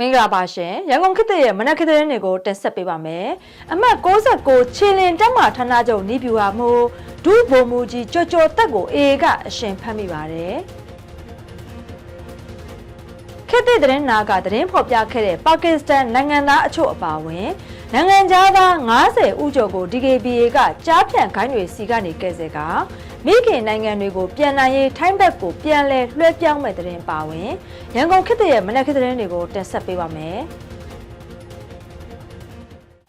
မင်္ဂလာပါရှင်ရန်ကုန်ခေတ်သစ်ရဲ့မနက်ခေတ်သတင်းတွေကိုတင်ဆက်ပေးပါမယ်အမှတ်69ခြေလင်တက်မှဌာနချုပ်နီးပြူဟာမှုဒုဗိုလ်မှူးကြီးကြော်ကြော်တက်ကိုအေကအရှင်ဖမ်းမိပါတယ်ခေတ်သစ်သတင်းနာကသတင်းဖော်ပြခဲ့တဲ့ပါကစ္စတန်နိုင်ငံသားအချို့အပါအဝင်နိုင်ငံသား90ဦးကျော်ကို DKBA ကကြားဖြန့်ခိုင်းတွေစီကနေကဲဆဲက မိခင်နိုင်ငံတွေကိုပြန်နိုင်ရေးထိုင်းဘက်ကိုပြန်လဲလွှဲပြောင်းမဲ့သတင်းပါဝင်ရန်ကုန်ခေတ်သစ်ရဲ့မနက်ခေတ်သတင်းတွေကိုတင်ဆက်ပေးပါမယ်။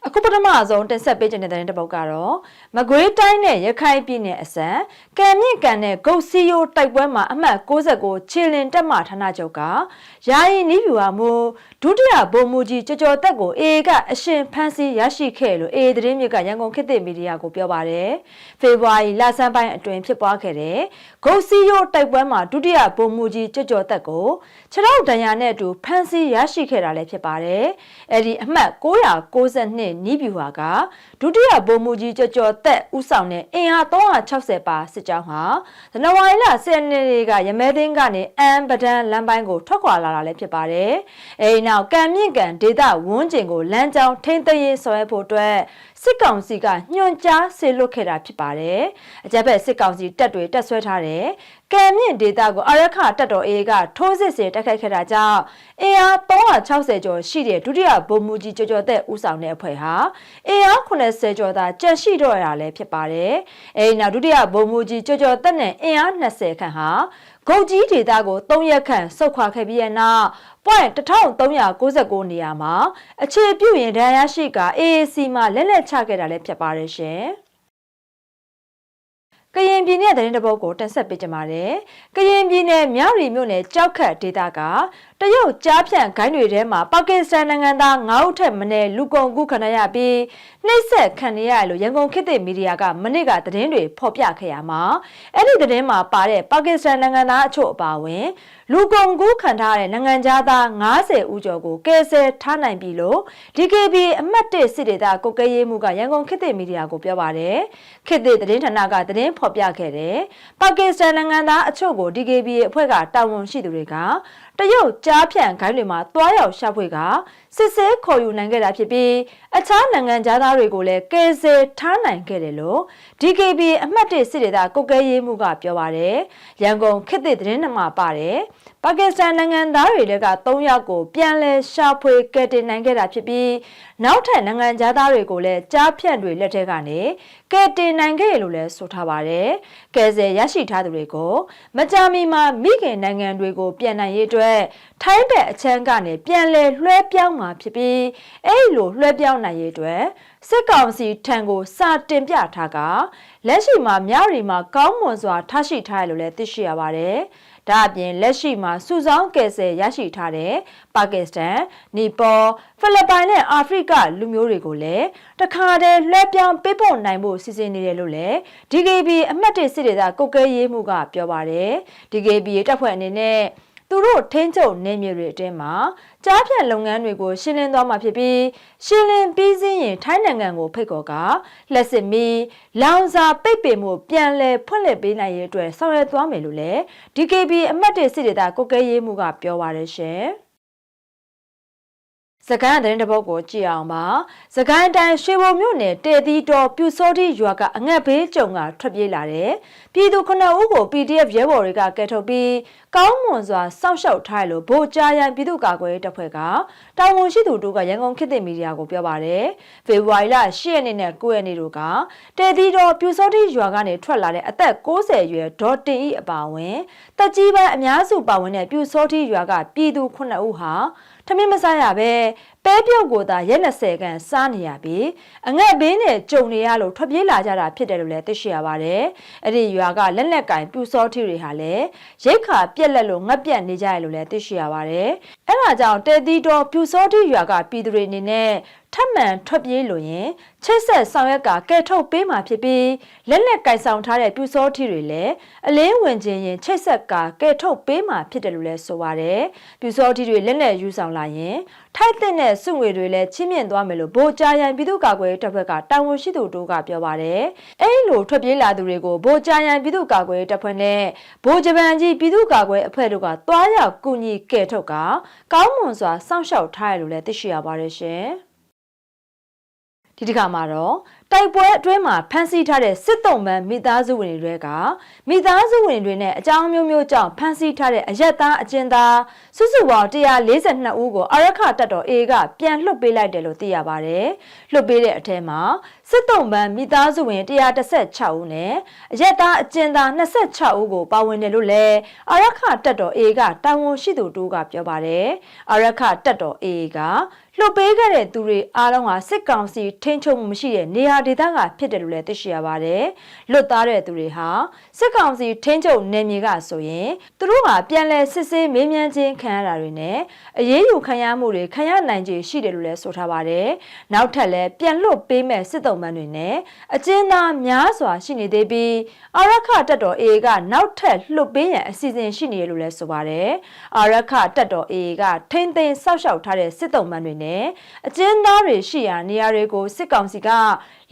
အခုပထမဆုံးတင်ဆက်ပေးခြင်းတဲ့သတင်းတစ်ပုဒ်ကတော့မကွေးတိုင်းနဲ့ရခိုင်ပြည်နယ်အစံကံမြင့်ကန်နဲ့ဂုတ်စီယိုတိုက်ပွဲမှာအမှတ်69ခြေလင်တက်မှဌာနချုပ်ကယာယီနီးပြူဟာမို့ဒုတိယဗိုလ်မှူးကြီးကြော်ကြော်တက်ကိုအေကအရှင်ဖမ်းဆီးရရှိခဲ့လို့အေသတင်းမြစ်ကရန်ကုန်ခေတ်သစ်မီဒီယာကိုပြောပါတယ်ဖေဖော်ဝါရီလဆန်းပိုင်းအတွင်းဖြစ်ပွားခဲ့တဲ့ဂုတ်စီယိုတိုက်ပွဲမှာဒုတိယဗိုလ်မှူးကြီးကြော်ကြော်တက်ကိုခြေထောက်ဒဏ်ရာနဲ့အတူဖမ်းဆီးရရှိခဲ့တာလည်းဖြစ်ပါတယ်အဲ့ဒီအမှတ်992နီးပြူဟာကဒုတိယဗိုလ်မှူးကြီးကြော်ကြော်တက်ဦးဆောင်တဲ့အင်အား360ပါစစ်ကြောင်းဟာဇန်နဝါရီလ10ရက်နေ့ကရမဲသိန်းကနေအမ်ပဒန်လမ်းပိုင်းကိုထွက်ခွာလာတာလည်းဖြစ်ပါတယ်။အဲဒီနောက်ကံမြင့်ကန်ဒေသဝန်းကျင်ကိုလမ်းကြောင်းထိမ့်သိမ်းရေးဆောင်ရွက်ဖို့အတွက်စစ်ကောင်စီကညွှန်ကြားဆေလွတ်ခဲ့တာဖြစ်ပါတယ်။အကြမ်းဖက်စစ်ကောင်စီတပ်တွေတက်ဆွဲထားတဲ့ ကံမြင့်ဒေသကိုအရခတပ်တော်အေးကထိုးစစ်ဆင်တိုက်ခိုက်ခဲ့တာကြောင့်အင်အား360ကျော်ရှိတဲ့ဒုတိယဗိုလ်မှူးကြီးကျော်ကျော်သက်ဦးဆောင်တဲ့အဖွဲ့ဟာအင်အား80ကျော်သာကြန့်ရှိတော့ရတာလည်းဖြစ်ပါတယ်။အဲဒီနောက်ဒုတိယဗိုလ်မှူးကြီးကျော်ကျော်သက်နဲ့အင်အား20ခန့်ဟာဂုတ်ကြီးဒေသကို3ရက်ခန့်ဆုတ်ခွာခဲ့ပြီးတဲ့နောက် point 1399နေရာမှာအခြေပြုရင်ဒဏ်ရာရှိက AAC မှာလက်လက်ချခဲ့တာလည်းဖြစ်ပါတယ်ရှင်။ ကရင်ပြည်နယ်သတင်းတပုတ်ကိုတင်ဆက်ပေးကြပါမယ်။ကရင်ပြည်နယ်မြောက်ရီမြို့နယ်ကြောက်ခတ်ဒေသက တရုတ်ကြားဖြန့်ဂိုင်းတွေထဲမှာပါကစ္စတန်နိုင်ငံသား9ဦးထက်မနည်းလူကုန်ကူးခံရပြီးနှိပ်စက်ခံရရလို့ရန်ကုန်ခေတ်သစ်မီဒီယာကမနေ့ကသတင်းတွေဖော်ပြခဲ့ရမှာအဲ့ဒီသတင်းမှာပါတဲ့ပါကစ္စတန်နိုင်ငံသားအချို့အပါအဝင်လူကုန်ကူးခံထားတဲ့နိုင်ငံသား90ဦးကျော်ကိုကယ်ဆယ်ထားနိုင်ပြီလို့ DKB အမှတ်1စစ်ဒေသကုတ်ကဲရေးမှုကရန်ကုန်ခေတ်သစ်မီဒီယာကိုပြောပါတယ်ခေတ်သစ်သတင်းဌာနကသတင်းဖော်ပြခဲ့တဲ့ပါကစ္စတန်နိုင်ငံသားအချို့ကို DKB အဖွဲ့ကတာဝန်ရှိသူတွေက တရုတ်ကြားဖြန့်ခိုင်းတွေမှာတွားရောက်ရှာဖွေကစစ်ဆေးခေါ်ယူနိုင်ခဲ့တာဖြစ်ပြီးအခြားနိုင်ငံသားတွေကိုလည်းကယ်ဆယ်ထားနိုင်ခဲ့တယ်လို့ DKB အမှတ်1စစ်ဒေသကုတ်ကဲရေးမှုကပြောပါတယ်ရန်ကုန်ခေတ်သစ်သတင်းနှမပါတယ်ပါကစ္စတန်နိုင်ငံသားတွေက3ယောက်ကိုပြန်လည်ရှာဖွေကယ်တင်နိုင်ခဲ့တာဖြစ်ပြီးနောက်ထပ်နိုင်ငံသားတွေကိုလည်းကြားဖြန့်တွေလက်ထက်ကနေကယ်တင်နိုင်ခဲ့ရလို့လည်းဆိုထားပါတယ်။ကယ်ဆယ်ရရှိထားသူတွေကိုမကြာမီမှာမိခင်နိုင်ငံတွေကိုပြန်နိုင်ရေးအတွက်ထိုင်းဘက်အချမ်းကနေပြန်လည်လွှဲပြောင်းမှာဖြစ်ပြီးအဲ့လိုလွှဲပြောင်းနိုင်ရေးအတွက်စစ်ကောင်စီထံကိုစာတင်ပြထားကလက်ရှိမှာမြရီမှာကောင်းမွန်စွာထားရှိထားရလို့လည်းသိရှိရပါတယ်။ ဒါအပြင်လက်ရှိမှာစုဆောင်းကယ်ဆယ်ရရှိထားတဲ့ပါကစ္စတန်၊နီပေါ၊ဖိလစ်ပိုင်နဲ့အာဖရိကလူမျိုးတွေကိုလည်းတခါတည်းလွှဲပြောင်းပေးပို့နိုင်ဖို့စီစဉ်နေတယ်လို့လည်း DKB အမှတ်၁စစ်ဒေသကုတ်ကဲရေးမှုကပြောပါတယ်။ DKB တပ်ဖွဲ့အနေနဲ့ သူတို့ထင်းချုပ်နေမြေတွေအတွင်းမှာကြားဖြတ်လုပ်ငန်းတွေကိုရှင်းလင်းသွားမှာဖြစ်ပြီးရှင်းလင်းပြီးစင်းရင်ထိုင်းနိုင်ငံကိုဖိတ်ခေါ်ကလက်စစ်မီလောင်စာပိတ်ပင်မှုပြန်လည်ဖွင့်လှစ်ပေးနိုင်ရေးအတွက်ဆောင်ရွက်သွားမယ်လို့လည်း DKB အမှတ်၁စစ်ဒေသကုတ်ကဲရေးမှုကပြောပါရရှင်။ စကိုင်းသတင်းတပုတ်ကိုကြည့်အောင်ပါစကိုင်းတိုင်းရွှေဘုံမြို့နယ်တေသီတော်ပြူစောတိရွာကအငတ်ဘေးကြုံကထွက်ပြေးလာတဲ့ပြည်သူ9ဦးကို PDF ရဲဘော်တွေကကယ်ထုတ်ပြီးကောင်းမွန်စွာစောင့်ရှောက်ထားလို့ဗိုလ်ကြားရန်ပြည်သူ့ကာကွယ်ရေးတပ်ဖွဲ့ကတာဝန်ရှိသူတို့ကရန်ကုန်ခေတ်သစ်မီဒီယာကိုပြောပါတယ်ဖေဖော်ဝါရီလ10ရက်နေ့နဲ့9ရက်နေ့တို့ကတေသီတော်ပြူစောတိရွာကနေထွက်လာတဲ့အသက်60အရွယ်ဒေါ်တင်ဤအပါအဝင်တက်ကြီးပိုင်းအများစုပါဝင်တဲ့ပြူစောတိရွာကပြည်သူ9ဦးဟာ ထမင်းမစားရပဲပဲပြုတ်ကိုသာရက်20ခန့်စားနေရပြီးအငတ်ဘေးနဲ့ကြုံနေရလို့ထွက်ပြေးလာကြတာဖြစ်တယ်လို့လည်းသိရှိရပါတယ်။အဲ့ဒီရွာကလက်လက်ကင်ပြူစောထီတွေဟာလည်းရိတ်ခါပြက်လက်လို့ငတ်ပြတ်နေကြရလို့လည်းသိရှိရပါတယ်။အဲ့ဒါကြောင့်တဲသီတော်ပြူစောထီရွာကပြည်သူတွေအနေနဲ့ထပ်မံထွက်ပြေးလို့ရင်ချိတ်ဆက်ဆောင်ရွက်ကကဲထုတ်ပေးမှာဖြစ်ပြီးလက်လက်ကင်ဆောင်ထားတဲ့ပြူစောထီတွေလည်းအလင်းဝင်ခြင်းရင်ချိတ်ဆက်ကကဲထုတ်ပေးမှာဖြစ်တယ်လို့လည်းဆိုပါတယ်။ပြူစောထီတွေလက်လက်ယူဆောင်လာရင်ထိုက်တဲ့စုငွေတွေလည်းချင်းမြင့်သွားမယ်လို့ဗိုလ်ကြားရန်ပြည်သူ့ကာကွယ်ရေးတပ်ဖွဲ့ကတာဝန်ရှိသူတို့ကပြောပါတယ်။အဲဒီလိုထွက်ပြေးလာသူတွေကိုဗိုလ်ကြားရန်ပြည်သူ့ကာကွယ်ရေးတပ်ဖွဲ့နဲ့ဗိုလ်ဂျပန်ကြီးပြည်သူ့ကာကွယ်အဖွဲ့တို့ကတွားရောက်ကူညီကယ်ထုတ်ကကောင်းမွန်စွာစောင့်ရှောက်ထားရလို့လည်းသိရှိရပါတယ်ရှင်။ဒီတစ်ခါမှာတော့ တိုက်ပွဲအတွင်းမှာဖမ်းဆီးထားတဲ့စစ်တုံးပန်းမိသားစုဝင်တွေကမိသားစုဝင်တွေနဲ့အကြောင်းမျိုးမျိုးကြောင့်ဖမ်းဆီးထားတဲ့အရက်သားအကျဉ်းသားစုစုပေါင်း142ဦးကိုအရခတပ်တော် A ကပြန်လွှတ်ပေးလိုက်တယ်လို့သိရပါတယ်။လွှတ်ပေးတဲ့အထက်မှာစစ်တုံးပန်းမိသားစုဝင်116ဦးနဲ့အရက်သားအကျဉ်းသား26ဦးကိုပါဝင်တယ်လို့လည်းအရခတပ်တော် A ကတာဝန်ရှိသူတို့ကပြောပါတယ်။အရခတပ်တော် A ကလွှတ်ပေးခဲ့တဲ့သူတွေအားလုံးဟာစစ်ကောင်စီထိန်းချုပ်မှုမရှိတဲ့နေရာဒေသကဖြစ်တယ်လို့လည်းသိရှိရပါတယ်။လွတ်သားတဲ့သူတွေဟာစစ်ကောင်စီထိန်းချုပ်နယ်မြေကဆိုရင်သူတို့ဟာပြန်လည်စစ်ဆေးမေးမြန်းခြင်းခံရတာတွေနဲ့အရေးယူခံရမှုတွေခံရနိုင်ခြေရှိတယ်လို့လည်းဆိုထားပါတယ်။နောက်ထပ်လည်းပြန်လွတ်ပေးမဲ့စစ်တုံးပန်းတွေနဲ့အကျဉ်းသားများစွာရှိနေသေးပြီးအာရခတပ်တော် AA ကနောက်ထပ်လွတ်ပေးရန်အစီအစဉ်ရှိနေတယ်လို့လည်းဆိုပါတယ်။အာရခတပ်တော် AA ကထိမ့်သိမ်းဆောက်ရှောက်ထားတဲ့စစ်တုံးပန်းတွေနဲ့အကျဉ်းသားတွေရှိရာနေရာတွေကိုစစ်ကောင်စီက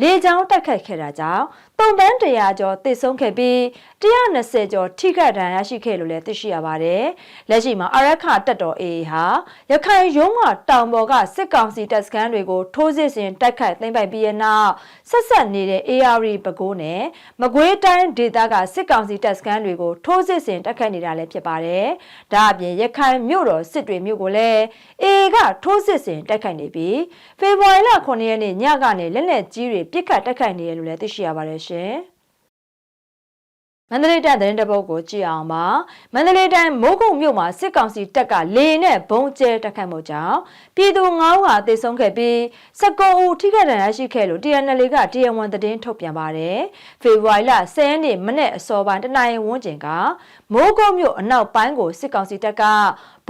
လေကြောင်းတိုက်ခတ်ခဲ့တာကြောင့်ပုံပန်း100ကျော်တိတ်ဆုံးခဲ့ပြီး120ကျော်ထိခိုက်ဒဏ်ရာရှိခဲ့လို့လည်းသိရှိရပါတယ်။လက်ရှိမှာအရက်ခတက်တော် AA ဟာရခိုင်ရုံးကတောင်ပေါ်ကစစ်ကောင်စီတပ်စခန်းတွေကိုထိုးစစ်ဆင်တိုက်ခိုက်သိမ်းပိုက်ပြီးတဲ့နောက်ဆက်ဆက်နေတဲ့ AR ပဲခူးနဲ့မကွေးတိုင်းဒေသကစစ်ကောင်စီတပ်စခန်းတွေကိုထိုးစစ်ဆင်တိုက်ခိုက်နေတာလည်းဖြစ်ပါတယ်။ဒါအပြင်ရခိုင်မြို့တော်စစ်တွေမြို့ကိုလည်း AA ကထိုးစစ်ဆင်တိုက်ခိုက်နေပြီးဖေဖော်ဝါရီလ9ရက်နေ့ညကနေလက်လက်ကြီးတွေပြစ်ခတ်တိုက်ခိုက်နေတယ်လို့လည်းသိရှိရပါတယ်ရှင်။မန္တလေးတိုင်းသတင်းတပုတ်ကိုကြည့်အောင်ပါမန္တလေးတိုင်းမိုးကုတ်မြို့မှာစစ်ကောင်စီတပ်ကလေနဲ့ဘုံကျဲတိုက်ခိုက်မှုကြောင့်ပြည်သူ9ဦးဟာသေဆုံးခဲ့ပြီး19ဦးထိခိုက်ဒဏ်ရာရှိခဲ့လို့ TNL က TN1 သတင်းထုတ်ပြန်ပါတယ်ဖေဖော်ဝါရီလ10ရက်နေ့မနေ့အစောပိုင်းတနင်္လာရီဝန်းကျင်ကမိုးကုတ်မြို့အနောက်ပိုင်းကိုစစ်ကောင်စီတပ်က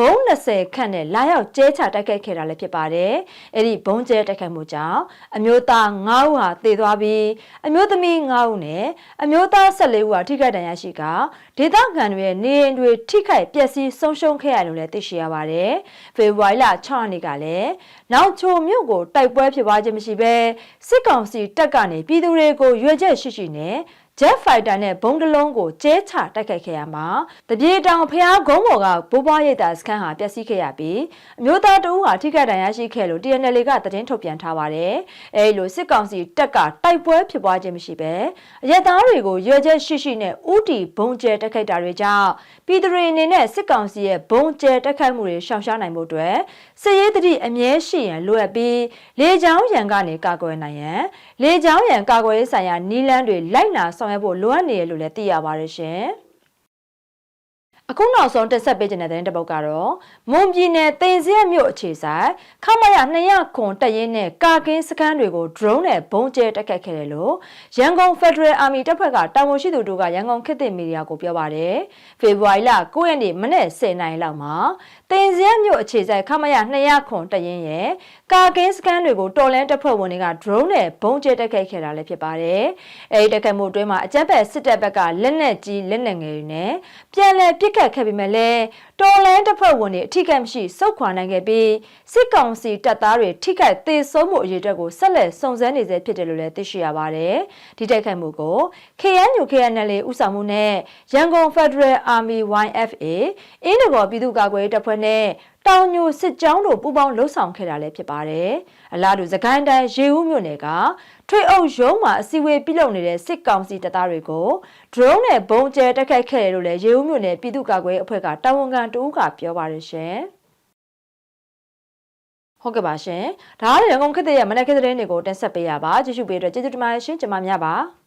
ဘုံ20ခန့်နဲ့လာရောက်ကျဲချတိုက်ခိုက်ခဲ့တာလည်းဖြစ်ပါတယ်။အဲ့ဒီဘုံကျဲတိုက်ခိုက်မှုကြောင့်အမျိုးသား9ဦးဟာသေသွားပြီးအမျိုးသမီး9ဦးနဲ့အမျိုးသား14ဦးဟာထိခိုက်ဒဏ်ရာရှိကဒေသခံတွေရဲ့နေအိမ်တွေထိခိုက်ပျက်စီးဆုံးရှုံးခဲ့ရလို့လည်းသိရှိရပါတယ်။ဖေဖော်ဝါရီလ6ရက်နေ့ကလည်းနောက်ချိုမြို့ကိုတိုက်ပွဲဖြစ်ပွားခြင်းမရှိဘဲစစ်ကောင်စီတပ်ကနေပြည်သူတွေကိုရွေချက်ရှိရှိနဲ့ Jet Fighter နဲ့ဘုံတလုံးကိုကျဲချတိုက်ခိုက်ခဲ့ရမှာတပြေတောင်ဖျားကုန်းပေါ်ကဘိုးဘွားရိတ်တာစခန်းဟာပျက်စီးခဲ့ရပြီးအမျိုးသားတဦးဟာထိခိုက်ဒဏ်ရာရှိခဲ့လို့ TNL ကသတင်းထုတ်ပြန်ထားပါတယ်။အဲဒီလိုစစ်ကောင်စီတပ်ကတိုက်ပွဲဖြစ်ပွားခြင်းမရှိပဲအရက်သားတွေကိုရွေချက်ရှိရှိနဲ့ဥတီဘုံကျဲတိုက်ခိုက်တာတွေကြောင့်ပြည်သူတွေအနေနဲ့စစ်ကောင်စီရဲ့ဘုံကျဲတိုက်ခိုက်မှုတွေရှောင်ရှားနိုင်မှုအတွက်စစ်ရေးတတိအမြဲရှိရန်လိုအပ်ပြီးလေကြောင်းရန်ကနေကာကွယ်နိုင်ရန်လေကြောင်းရန်ကာကွယ်ရေးဆိုင်ရာနီလန်းတွေလိုက်နာဆောင်ရွက်ဖို့လိုအပ်နေရလို့လည်းသိရပါတယ်ရှင်။ အခုနောက်ဆုံးတက်ဆက်ပေးခြင်းတဲ့တဲ့ပုတ်ကတော့မွန်ပြည်နယ်တင်စရက်မြို့အခြေဆိုင်ခမရ200ခွန်တက်ရင်နဲ့ကာကင်းစခန်းတွေကို drone နဲ့ဘုံကျဲတက်ခတ်ခဲ့တယ်လို့ရန်ကုန် Federal Army တပ်ဖွဲ့ကတာဝန်ရှိသူတို့ကရန်ကုန်ခေတ်သစ်မီဒီယာကိုပြောပါတယ်။ဖေဖော်ဝါရီလ9ရက်နေ့မနေ့10:00နာရီလောက်မှာတင်စရက်မြို့အခြေဆိုင်ခမရ200ခွန်တက်ရင်ရဲ့ကာကင်းစခန်းတွေကိုတော်လန်တပ်ဖွဲ့ဝင်တွေက drone နဲ့ဘုံကျဲတက်ခတ်ခဲ့တာလည်းဖြစ်ပါတယ်။အဲဒီတက်ခတ်မှုအတွင်းမှာအကြမ်းဖက်စစ်တပ်ဘက်ကလက်နက်ကြီးလက်နက်ငယ်တွေနဲ့ပြန်လည်ပစ်ခတ်ခဲ့ပြီးမှလည်းတော်လန်တပ်ဖွဲ့ဝင်တွေအထိကမရှိစုခွာနိုင်ခဲ့ပြီးစစ်ကောင်စီတပ်သားတွေထိခိုက်သေဆုံးမှုအရေးအတွက်ကိုဆက်လက်စုံစမ်းနေစေဖြစ်တယ်လို့လည်းသိရှိရပါတယ်။ဒီတိုက်ခိုက်မှုကို KNU KNL ဦးဆောင်မှုနဲ့ရန်ကုန် Federal Army YFA အင်းတကောပြည်သူ့ကာကွယ်ရေးတပ်ဖွဲ့နဲ့ တောင်ညိုစစ်ကြောင်းတို့ပူးပေါင်းလှုပ်ဆောင်ခဲ့တာလည်းဖြစ်ပါတယ်။အလားတူသခိုင်းတိုင်းရေဦးမြို့နယ်ကထွေအုပ်ရုံးမှာအစည်းအဝေးပြုလုပ်နေတဲ့စစ်ကောင်စီတပ်သားတွေကို drone နဲ့ဘုံကျဲတိုက်ခိုက်ခဲ့တယ်လို့လည်းရေဦးမြို့နယ်ပြည်သူ့ကာကွယ်ရေးအဖွဲ့ကတာဝန်ခံတူကပြောပါတယ်ရှင်။ဟုတ်ကဲ့ပါရှင်။ဒါကရန်ကုန်ခေတ်ရဲ့မနက်ခင်းသတင်းတွေကိုတင်ဆက်ပေးရပါကြည့်ရှုပေးအတွက်ကျေးဇူးတင်ပါတယ်ရှင်။ကျွန်မများပါ။